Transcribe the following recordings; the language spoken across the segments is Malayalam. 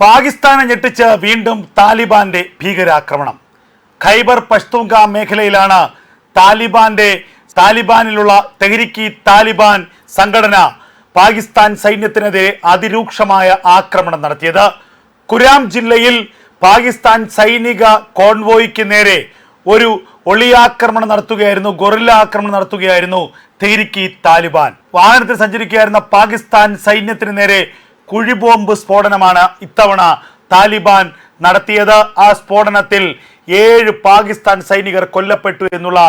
പാകിസ്ഥാനെ ഞെട്ടിച്ച് വീണ്ടും താലിബാന്റെ ഭീകരാക്രമണം. ഖൈബർ പഷ്തൂങ്ക മേഖലയിലാണ് താലിബാന്റെ താലിബാനിലുള്ള തെഹരിക്കി താലിബാൻ സംഘടന പാകിസ്ഥാൻ സൈന്യത്തിനെതിരെ അതിരൂക്ഷമായ ആക്രമണം നടത്തിയത്. കുരാം ജില്ലയിൽ പാകിസ്ഥാൻ സൈനിക കോൺവോയ്ക്ക് നേരെ ഒരു ഒളിയാക്രമണം നടത്തുകയായിരുന്നു ഗൊറില്ല ആക്രമണം നടത്തുകയായിരുന്നു തെഹരിക്കി താലിബാൻ. വാഹനത്തിൽ സഞ്ചരിക്കുകയായിരുന്ന പാകിസ്ഥാൻ സൈന്യത്തിന് നേരെ കുഴിബോംബ് സ്ഫോടനമാണ് ഇത്തവണ താലിബാൻ നടത്തിയത്. ആ സ്ഫോടനത്തിൽ ഏഴ് പാകിസ്ഥാൻ സൈനികർ കൊല്ലപ്പെട്ടു എന്നുള്ള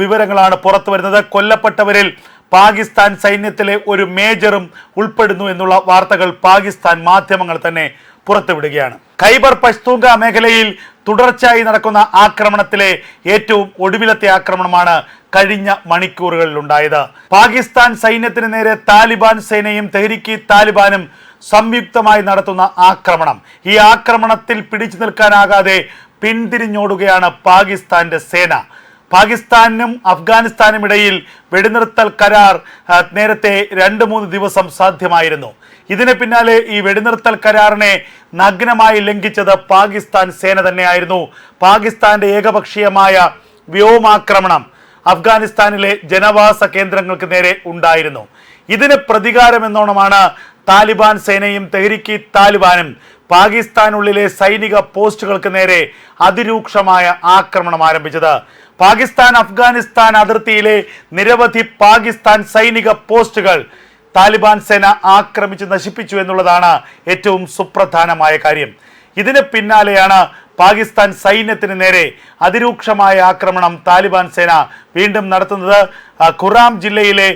വിവരങ്ങളാണ് പുറത്തു വരുന്നത്. കൊല്ലപ്പെട്ടവരിൽ പാകിസ്ഥാൻ സൈന്യത്തിലെ ഒരു മേജറും ഉൾപ്പെടുന്നു എന്നുള്ള വാർത്തകൾ പാകിസ്ഥാൻ മാധ്യമങ്ങൾ തന്നെ പുറത്തുവിടുകയാണ്. ഖൈബർ പഷ്തൂങ്ക മേഖലയിൽ തുടർച്ചയായി നടക്കുന്ന ആക്രമണത്തിലെ ഏറ്റവും ഒടുവിലത്തെ ആക്രമണമാണ് കഴിഞ്ഞ മണിക്കൂറുകളിൽ ഉണ്ടായത്. പാകിസ്ഥാൻ സൈന്യത്തിന് നേരെ താലിബാൻ സേനയും തെഹരിക്കി താലിബാനും സംയുക്തമായി നടത്തുന്ന ആക്രമണം. ഈ ആക്രമണത്തിൽ പിടിച്ചു നിൽക്കാനാകാതെ പിന്തിരിഞ്ഞോടുകയാണ് പാകിസ്ഥാന്റെ സേന. പാകിസ്ഥാനും അഫ്ഗാനിസ്ഥാനും ഇടയിൽ വെടിനിർത്തൽ കരാർ നേരത്തെ രണ്ട് മൂന്ന് ദിവസം സാധ്യമായിരുന്നു. ഇതിന് പിന്നാലെ ഈ വെടിനിർത്തൽ കരാറിനെ നഗ്നമായി ലംഘിച്ചത് പാകിസ്ഥാൻ സേന തന്നെയായിരുന്നു. പാകിസ്ഥാന്റെ ഏകപക്ഷീയമായ വ്യോമാക്രമണം അഫ്ഗാനിസ്ഥാനിലെ ജനവാസ കേന്ദ്രങ്ങൾക്ക് നേരെ ഉണ്ടായിരുന്നു. ഇതിന് പ്രതികാരമെന്നോണമാണ് താലിബാൻ സേനയും തെഹരിക്കി താലിബാനും പാകിസ്ഥാനുള്ളിലെ സൈനിക പോസ്റ്റുകൾക്ക് നേരെ അതിരൂക്ഷമായ ആക്രമണം ആരംഭിച്ചത്. പാകിസ്ഥാൻ അഫ്ഗാനിസ്ഥാൻ അതിർത്തിയിലെ നിരവധി പാകിസ്ഥാൻ സൈനിക പോസ്റ്റുകൾ താലിബാൻ സേന ആക്രമിച്ച് നശിപ്പിച്ചു എന്നുള്ളതാണ് ഏറ്റവും സുപ്രധാനമായ കാര്യം. ഇതിന് പിന്നാലെയാണ് പാകിസ്ഥാൻ സൈന്യത്തിന് നേരെ അതിരൂക്ഷമായ ആക്രമണം താലിബാൻ സേന വീണ്ടും നടത്തുന്നത്. ഖുറാം ജില്ലയിലെ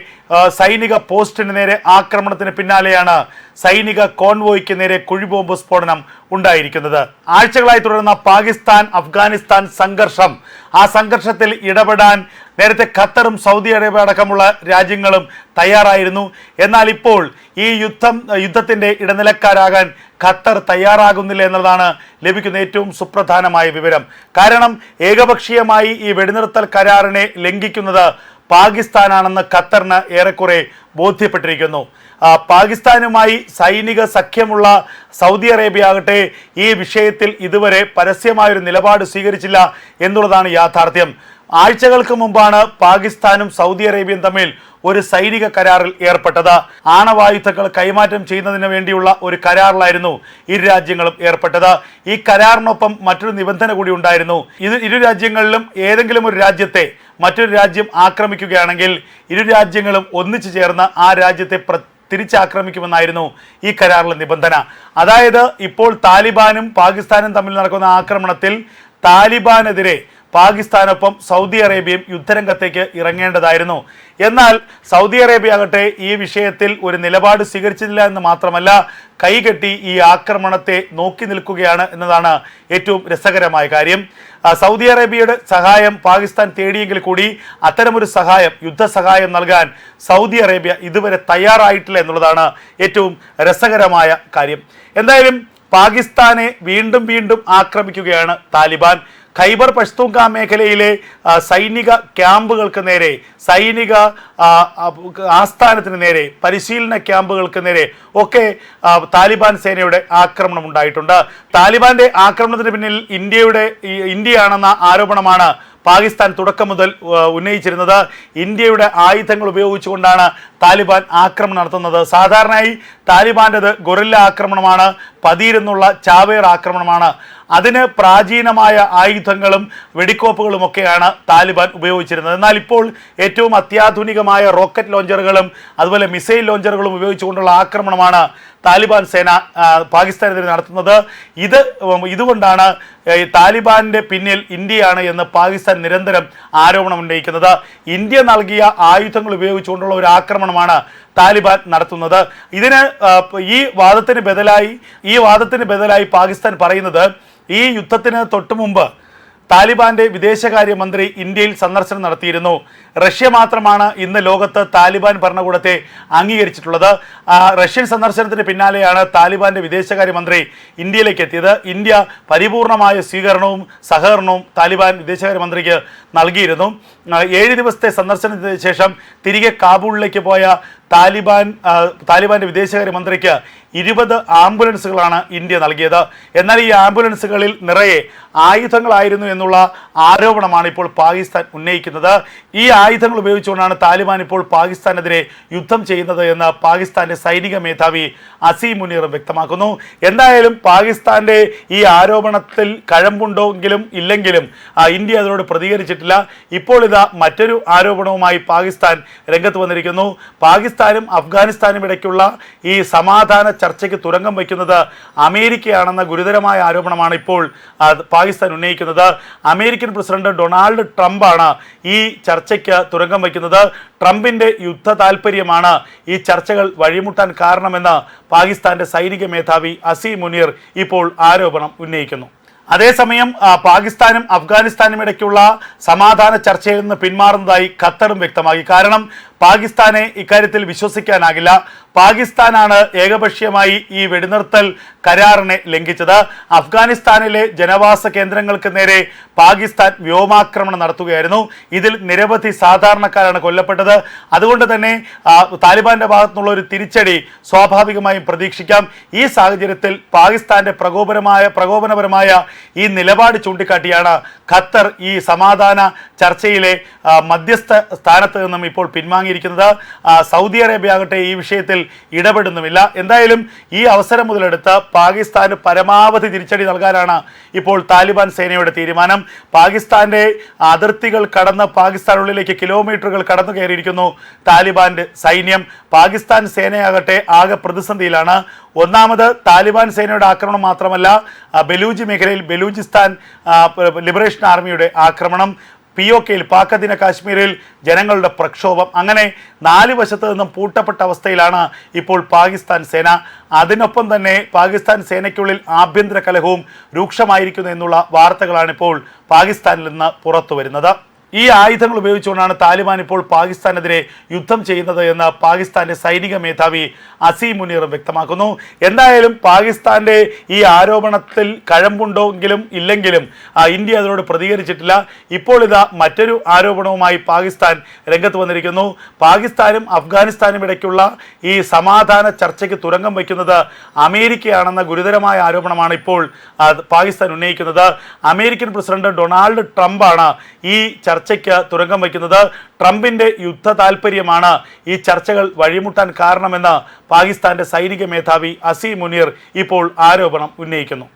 സൈനിക പോസ്റ്റിന് നേരെ ആക്രമണത്തിന് പിന്നാലെയാണ് സൈനിക കോൺവോയ്ക്ക് നേരെ കുഴിബോംബ് സ്ഫോടനം ഉണ്ടായിരിക്കുന്നത്. ആഴ്ചകളായി തുടരുന്ന പാകിസ്ഥാൻ അഫ്ഗാനിസ്ഥാൻ സംഘർഷം. ആ സംഘർഷത്തിൽ ഇടപെടാൻ നേരത്തെ ഖത്തറും സൗദി അറേബ്യ അടക്കമുള്ള രാജ്യങ്ങളും തയ്യാറായിരുന്നു. എന്നാൽ ഇപ്പോൾ ഈ യുദ്ധം യുദ്ധത്തിന്റെ ഇടനിലക്കാരാകാൻ ഖത്തർ തയ്യാറാകുന്നില്ല എന്നതാണ് ലഭിക്കുന്ന ഏറ്റവും സുപ്രധാനമായ വിവരം. കാരണം ഏകപക്ഷീയമായി ഈ വെടിനിർത്തൽ കരാറിനെ ലംഘിക്കുന്നത് പാകിസ്ഥാനാണെന്ന് ഖത്തറിന് ഏറെക്കുറെ ബോധ്യപ്പെട്ടിരിക്കുന്നു. പാകിസ്ഥാനുമായി സൈനിക സഖ്യമുള്ള സൗദി അറേബ്യ ആകട്ടെ ഈ വിഷയത്തിൽ ഇതുവരെ പരസ്യമായൊരു നിലപാട് സ്വീകരിച്ചില്ല എന്നുള്ളതാണ് യാഥാർത്ഥ്യം. ആഴ്ചകൾക്ക് മുമ്പാണ് പാകിസ്ഥാനും സൗദി അറേബ്യയും തമ്മിൽ ഒരു സൈനിക കരാറിൽ ഏർപ്പെട്ടത്. ആണവായുധങ്ങൾ കൈമാറ്റം ചെയ്യുന്നതിന് വേണ്ടിയുള്ള ഒരു കരാറിലായിരുന്നു ഇരു രാജ്യങ്ങളും ഏർപ്പെട്ടത്. ഈ കരാറിനൊപ്പം മറ്റൊരു നിബന്ധന കൂടി ഉണ്ടായിരുന്നു. ഇത് ഇരു രാജ്യങ്ങളിലും ഏതെങ്കിലും ഒരു രാജ്യത്തെ മറ്റൊരു രാജ്യം ആക്രമിക്കുകയാണെങ്കിൽ ഇരു രാജ്യങ്ങളും ഒന്നിച്ചു ചേർന്ന് ആ രാജ്യത്തെ തിരിച്ചാക്രമിക്കുമെന്നായിരുന്നു ഈ കരാറിലെ നിബന്ധന. അതായത് ഇപ്പോൾ താലിബാനും പാകിസ്ഥാനും തമ്മിൽ നടക്കുന്ന ആക്രമണത്തിൽ താലിബാനെതിരെ പാകിസ്ഥാനൊപ്പം സൗദി അറേബ്യയും യുദ്ധരംഗത്തേക്ക് ഇറങ്ങേണ്ടതായിരുന്നു. എന്നാൽ സൗദി അറേബ്യ ആകട്ടെ ഈ വിഷയത്തിൽ ഒരു നിലപാട് സ്വീകരിച്ചില്ല എന്ന് മാത്രമല്ല കൈകെട്ടി ഈ ആക്രമണത്തെ നോക്കി നിൽക്കുകയാണ് എന്നതാണ് ഏറ്റവും രസകരമായ കാര്യം. സൗദി അറേബ്യയുടെ സഹായം പാകിസ്ഥാൻ തേടിയെങ്കിൽ കൂടി അത്തരമൊരു സഹായം യുദ്ധസഹായം നൽകാൻ സൗദി അറേബ്യ ഇതുവരെ തയ്യാറായിട്ടില്ല എന്നുള്ളതാണ് ഏറ്റവും രസകരമായ കാര്യം. എന്തായാലും പാകിസ്ഥാനെ വീണ്ടും വീണ്ടും ആക്രമിക്കുകയാണ് താലിബാൻ. ഖൈബർ പഷ്തൂങ്ക മേഖലയിലെ സൈനിക ക്യാമ്പുകൾക്ക് നേരെ സൈനിക ആസ്ഥാനത്തിന് നേരെ പരിശീലന ക്യാമ്പുകൾക്ക് നേരെ ഒക്കെ താലിബാൻ സേനയുടെ ആക്രമണം ഉണ്ടായിട്ടുണ്ട്. താലിബാന്റെ ആക്രമണത്തിന് പിന്നിൽ ഇന്ത്യയുടെ ഇന്ത്യയാണെന്ന ആരോപണമാണ് പാകിസ്ഥാൻ തുടക്കം മുതൽ ഉന്നയിച്ചിരുന്നത്. ഇന്ത്യയുടെ ആയുധങ്ങൾ ഉപയോഗിച്ചുകൊണ്ടാണ് താലിബാൻ ആക്രമണം നടത്തുന്നത്. സാധാരണയായി താലിബാന്റെത് ഗൊറില്ല ആക്രമണമാണ് പതിയിരുന്നുള്ള ചാവേർ ആക്രമണമാണ്. അതിന് പ്രാചീനമായ ആയുധങ്ങളും വെടിക്കോപ്പുകളും ഒക്കെയാണ് താലിബാൻ ഉപയോഗിച്ചിരുന്നത്. എന്നാൽ ഇപ്പോൾ ഏറ്റവും അത്യാധുനികമായ റോക്കറ്റ് ലോഞ്ചറുകളും അതുപോലെ മിസൈൽ ലോഞ്ചറുകളും ഉപയോഗിച്ചുകൊണ്ടുള്ള ആക്രമണമാണ് താലിബാൻ സേന പാകിസ്ഥാനെതിരെ നടത്തുന്നത്. ഇത് ഇതുകൊണ്ടാണ് താലിബാന്റെ പിന്നിൽ ഇന്ത്യയാണ് എന്ന് പാകിസ്ഥാൻ നിരന്തരം ആരോപണം ഉന്നയിക്കുന്നത് ഇന്ത്യ നൽകിയ ആയുധങ്ങൾ ഉപയോഗിച്ചുകൊണ്ടുള്ള ഒരു ആക്രമണമാണ് താലിബാൻ നടത്തുന്നത്. ഇതിന് ഈ വാദത്തിന് ബദലായി ഈ വാദത്തിന് ബദലായി പാകിസ്ഥാൻ പറയുന്നത് ഈ യുദ്ധത്തിന് തൊട്ടു മുമ്പ് താലിബാന്റെ വിദേശകാര്യമന്ത്രി ഇന്ത്യയിൽ സന്ദർശനം നടത്തിയിരുന്നു. റഷ്യ മാത്രമാണ് ഇന്ന് ലോകത്ത് താലിബാൻ ഭരണകൂടത്തെ അംഗീകരിച്ചിട്ടുള്ളത്. റഷ്യൻ സന്ദർശനത്തിന് പിന്നാലെയാണ് താലിബാന്റെ വിദേശകാര്യമന്ത്രി ഇന്ത്യയിലേക്ക് എത്തിയത്. ഇന്ത്യ പരിപൂർണമായ സ്വീകരണവും സഹകരണവും താലിബാൻ വിദേശകാര്യമന്ത്രിക്ക് നൽകിയിരുന്നു. ഏഴ് ദിവസത്തെ സന്ദർശനത്തിന് ശേഷം തിരികെ കാബൂളിലേക്ക് പോയ താലിബാൻ താലിബാന്റെ വിദേശകാര്യ മന്ത്രിക്ക് ഇരുപത് ആംബുലൻസുകളാണ് ഇന്ത്യ നൽകിയത്. എന്നാൽ ഈ ആംബുലൻസുകളിൽ നിറയെ ആയുധങ്ങളായിരുന്നു എന്നുള്ള ആരോപണമാണ് ഇപ്പോൾ പാകിസ്ഥാൻ ഉന്നയിക്കുന്നത്. ഈ ആയുധങ്ങൾ ഉപയോഗിച്ചുകൊണ്ടാണ് താലിബാൻ ഇപ്പോൾ പാകിസ്ഥാനെതിരെ യുദ്ധം ചെയ്യുന്നത് എന്ന് പാകിസ്ഥാന്റെ സൈനിക മേധാവി അസീം മുനീർ വ്യക്തമാക്കുന്നു. എന്തായാലും പാകിസ്ഥാന്റെ ഈ ആരോപണത്തിൽ കഴമ്പുണ്ടെങ്കിലും ഇല്ലെങ്കിലും ഇന്ത്യ അതിനോട് പ്രതികരിച്ചിട്ടില്ല. ഇപ്പോൾ ഇതാ മറ്റൊരു ആരോപണവുമായി പാകിസ്ഥാൻ രംഗത്ത് വന്നിരിക്കുന്നു. പാകിസ്ഥാനും അഫ്ഗാനിസ്ഥാനും ഇടയ്ക്കുള്ള ഈ സമാധാന ചർച്ചയ്ക്ക് തുരങ്കം വയ്ക്കുന്നത് അമേരിക്കയാണെന്ന ഗുരുതരമായ ആരോപണമാണ് ഇപ്പോൾ പാകിസ്ഥാൻ ഉന്നയിക്കുന്നത്. അമേരിക്കൻ പ്രസിഡന്റ് ഡൊണാൾഡ് ട്രംപാണ് ഈ ചർച്ചയ്ക്ക് തുരങ്കം വയ്ക്കുന്നത്. ട്രംപിന്റെ യുദ്ധ താൽപ്പര്യമാണ് ഈ ചർച്ചകൾ വഴിമുട്ടാൻ കാരണമെന്ന് പാകിസ്ഥാന്റെ സൈനിക മേധാവി അസീം മുനീർ ഇപ്പോൾ ആരോപണം ഉന്നയിക്കുന്നു. അതേസമയം പാകിസ്ഥാനും അഫ്ഗാനിസ്ഥാനും ഇടയ്ക്കുള്ള സമാധാന ചർച്ചയിൽ നിന്ന് പിന്മാറുന്നതായി ഖത്തറും വ്യക്തമാക്കി. കാരണം പാകിസ്ഥാനെ ഇക്കാര്യത്തിൽ വിശ്വസിക്കാനാകില്ല. പാകിസ്ഥാനാണ് ഏകപക്ഷീയമായി ഈ വെടിനിർത്തൽ കരാറിനെ ലംഘിച്ചത്. അഫ്ഗാനിസ്ഥാനിലെ ജനവാസ കേന്ദ്രങ്ങൾക്ക് നേരെ പാകിസ്ഥാൻ വ്യോമാക്രമണം നടത്തുകയായിരുന്നു. ഇതിൽ നിരവധി സാധാരണക്കാരാണ് കൊല്ലപ്പെട്ടത്. അതുകൊണ്ട് തന്നെ താലിബാന്റെ ഭാഗത്തുനിന്നുള്ള ഒരു തിരിച്ചടി സ്വാഭാവികമായും പ്രതീക്ഷിക്കാം. ഈ സാഹചര്യത്തിൽ പാകിസ്ഥാന്റെ പ്രകോപനമായ പ്രകോപനപരമായ ഈ നിലപാട് ചൂണ്ടിക്കാട്ടിയാണ് ഖത്തർ ഈ സമാധാന ചർച്ചയിലെ മധ്യസ്ഥ സ്ഥാനത്ത് നിന്നും ഇപ്പോൾ പിൻവാങ്ങിയിരിക്കുന്നത്. സൗദി അറേബ്യ ആകട്ടെ ഈ വിഷയത്തിൽ ഇടപെടുന്നുമില്ല. എന്തായാലും ഈ അവസരം മുതലെടുത്ത് പാകിസ്ഥാന് പരമാവധി തിരിച്ചടി നൽകാനാണ് ഇപ്പോൾ താലിബാൻ സേനയുടെ തീരുമാനം. പാകിസ്ഥാന്റെ അതിർത്തികൾ കടന്ന് പാകിസ്ഥാനുള്ളിലേക്ക് കിലോമീറ്ററുകൾ കടന്നു കയറിയിരിക്കുന്നു താലിബാന്റെ സൈന്യം. പാകിസ്ഥാൻ സേനയാകട്ടെ ആകെ പ്രതിസന്ധിയിലാണ്. ഒന്നാമത് താലിബാൻ സേനയുടെ ആക്രമണം മാത്രമല്ല ബലൂജി മേഖലയിൽ ബലൂചിസ്ഥാൻ ലിബറേഷൻ ആർമിയുടെ ആക്രമണം. പി ഒ കെയിൽ പാക്കദിന കാശ്മീരിൽ ജനങ്ങളുടെ പ്രക്ഷോഭം. അങ്ങനെ നാല് വശത്ത് നിന്നും പൂട്ടപ്പെട്ട അവസ്ഥയിലാണ് ഇപ്പോൾ പാകിസ്ഥാൻ സേന. അതിനൊപ്പം തന്നെ പാകിസ്ഥാൻ സേനയ്ക്കുള്ളിൽ ആഭ്യന്തര കലഹവും രൂക്ഷമായിരിക്കുന്നു എന്നുള്ള വാർത്തകളാണ് ഇപ്പോൾ പാകിസ്ഥാനിൽ നിന്ന് പുറത്തു വരുന്നത് ഈ ആയുധങ്ങൾ ഉപയോഗിച്ചുകൊണ്ടാണ് താലിബാൻ ഇപ്പോൾ പാകിസ്ഥാനെതിരെ യുദ്ധം ചെയ്യുന്നത് എന്ന് പാകിസ്ഥാന്റെ സൈനിക മേധാവി അസീം മുനീർ വ്യക്തമാക്കുന്നു. എന്തായാലും പാകിസ്ഥാന്റെ ഈ ആരോപണത്തിൽ കഴമ്പുണ്ടോങ്കിലും ഇല്ലെങ്കിലും ഇന്ത്യ അതിനോട് പ്രതികരിച്ചിട്ടില്ല. ഇപ്പോൾ ഇതാ മറ്റൊരു ആരോപണവുമായി പാകിസ്ഥാൻ രംഗത്ത് വന്നിരിക്കുന്നു. പാകിസ്ഥാനും അഫ്ഗാനിസ്ഥാനും ഇടയ്ക്കുള്ള ഈ സമാധാന ചർച്ചയ്ക്ക് തുരങ്കം വയ്ക്കുന്നത് അമേരിക്കയാണെന്ന ഗുരുതരമായ ആരോപണമാണ് ഇപ്പോൾ പാകിസ്ഥാൻ ഉന്നയിക്കുന്നത്. അമേരിക്കൻ പ്രസിഡന്റ് ഡൊണാൾഡ് ട്രംപാണ് ഈ ചർച്ചയ്ക്ക് തുരങ്കം വയ്ക്കുന്നത് ട്രംപിന്റെ യുദ്ധ താൽപ്പര്യമാണ് ഈ ചർച്ചകൾ വഴിമുട്ടാൻ കാരണമെന്ന് പാകിസ്ഥാന്റെ സൈനിക മേധാവി അസീം മുനീർ ഇപ്പോൾ ആരോപണം ഉന്നയിക്കുന്നു.